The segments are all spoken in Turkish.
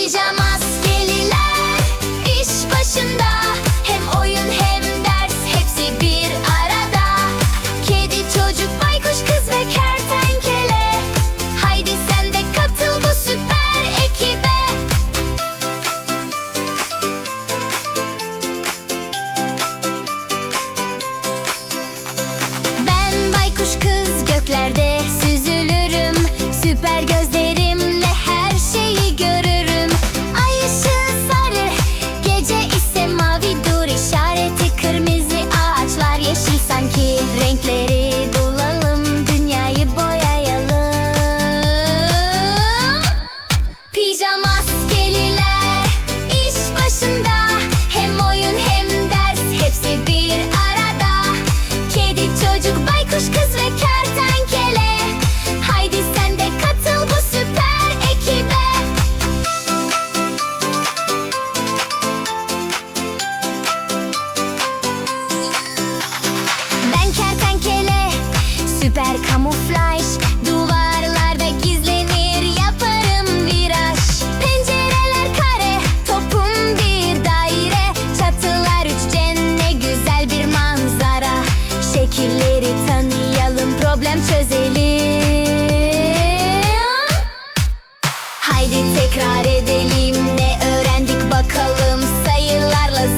Pijama iş başında. Hem oyun hem ders hepsi bir arada. Kedi çocuk baykuş kız ve kertenkele. Haydi sen de katıl bu süper ekibe. Ben baykuş kız göklerde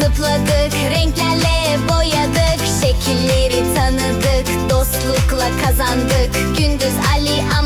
zıpladık Renklerle boyadık Şekilleri tanıdık Dostlukla kazandık. Gündüz Ali Am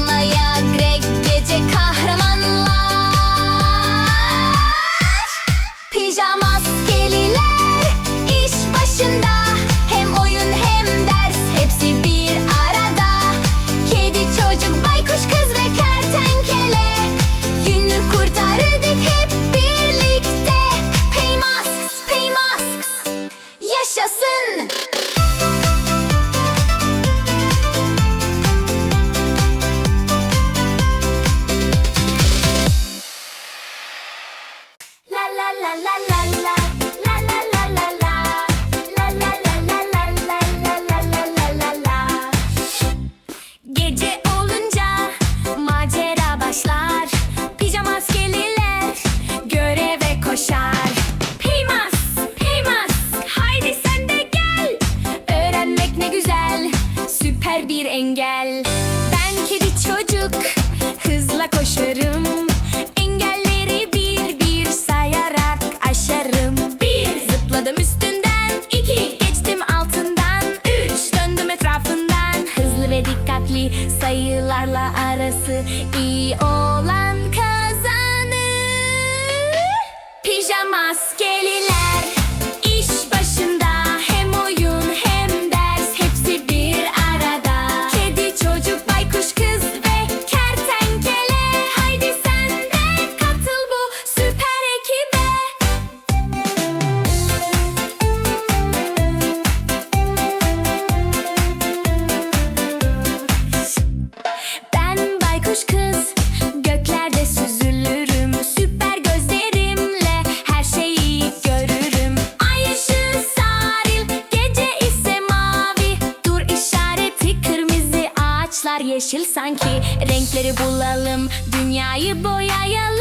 renkleri bulalım Dünyayı boyayalım.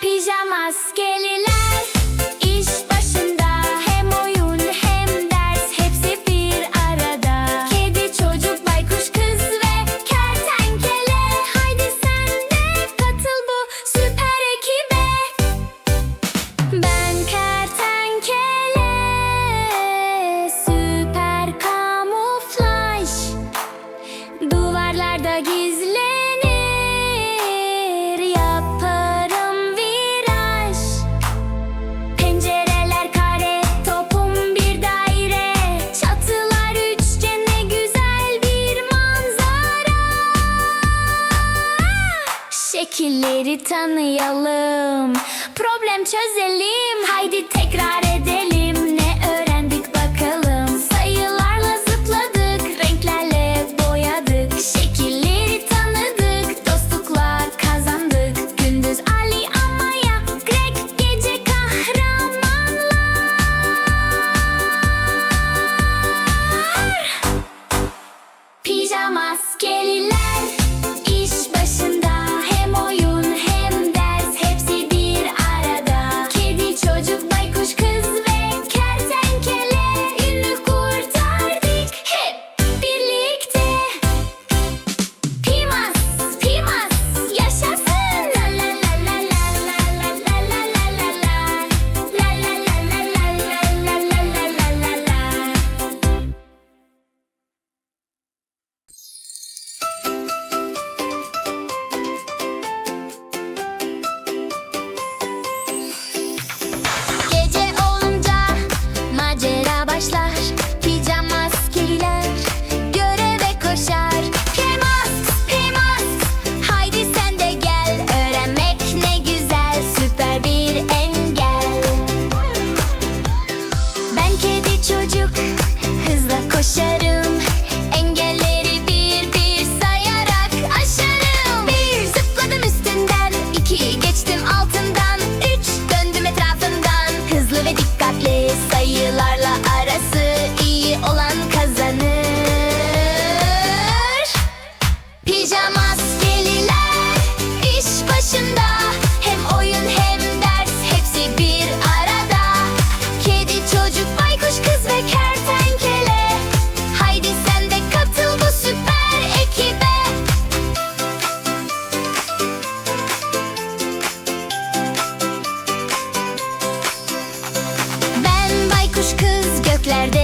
Pijama askeriler birbirimizi tanıyalım. Problem çözelim. başında. Hem oyun hem ders hepsi bir arada. Kedi, çocuk, baykuş, kız ve kertenkele. Haydi sen de katıl bu süper ekibe. Ben baykuş kız göklerde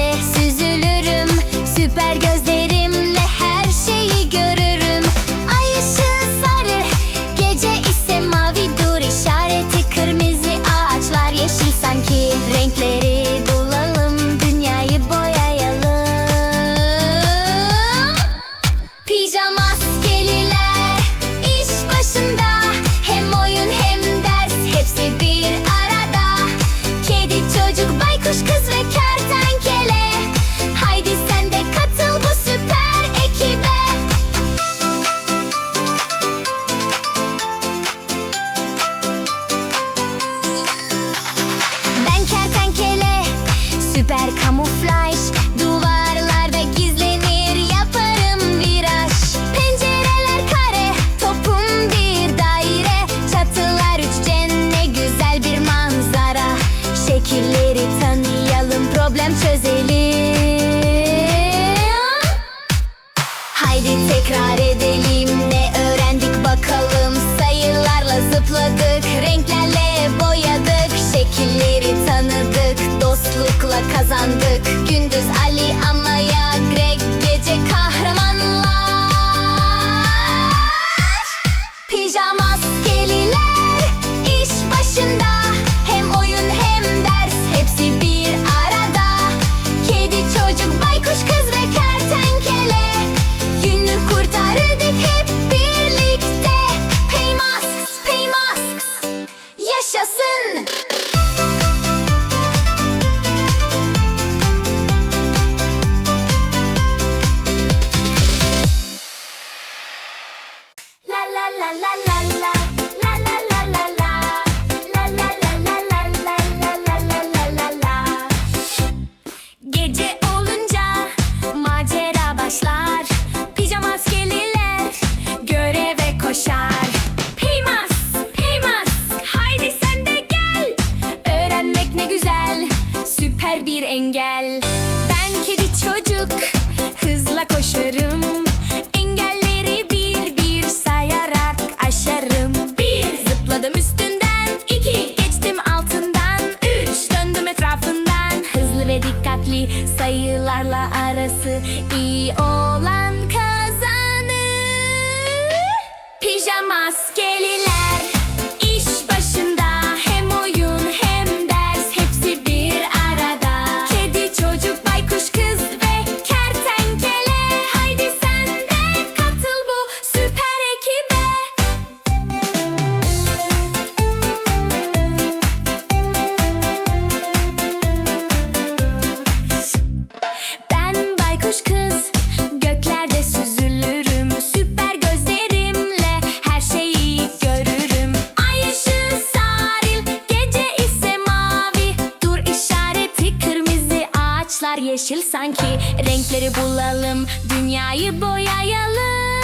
Renkleri bulalım dünyayı boyayalım.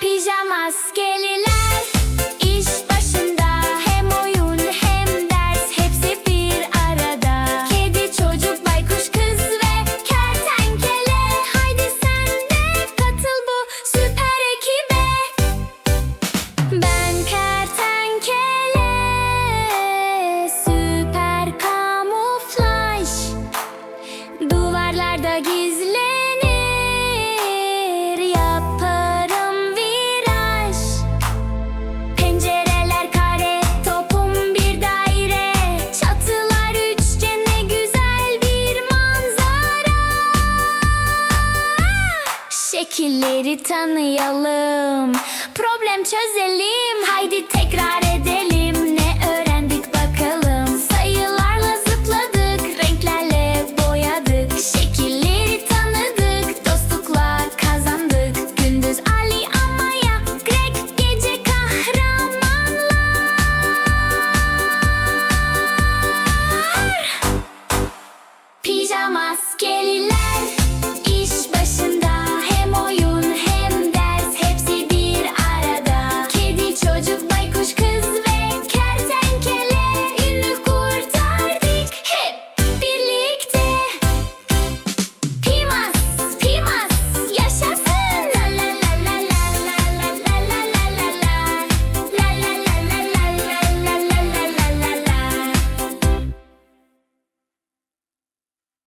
Pijama askeriler Tanıyalım Problem çözelim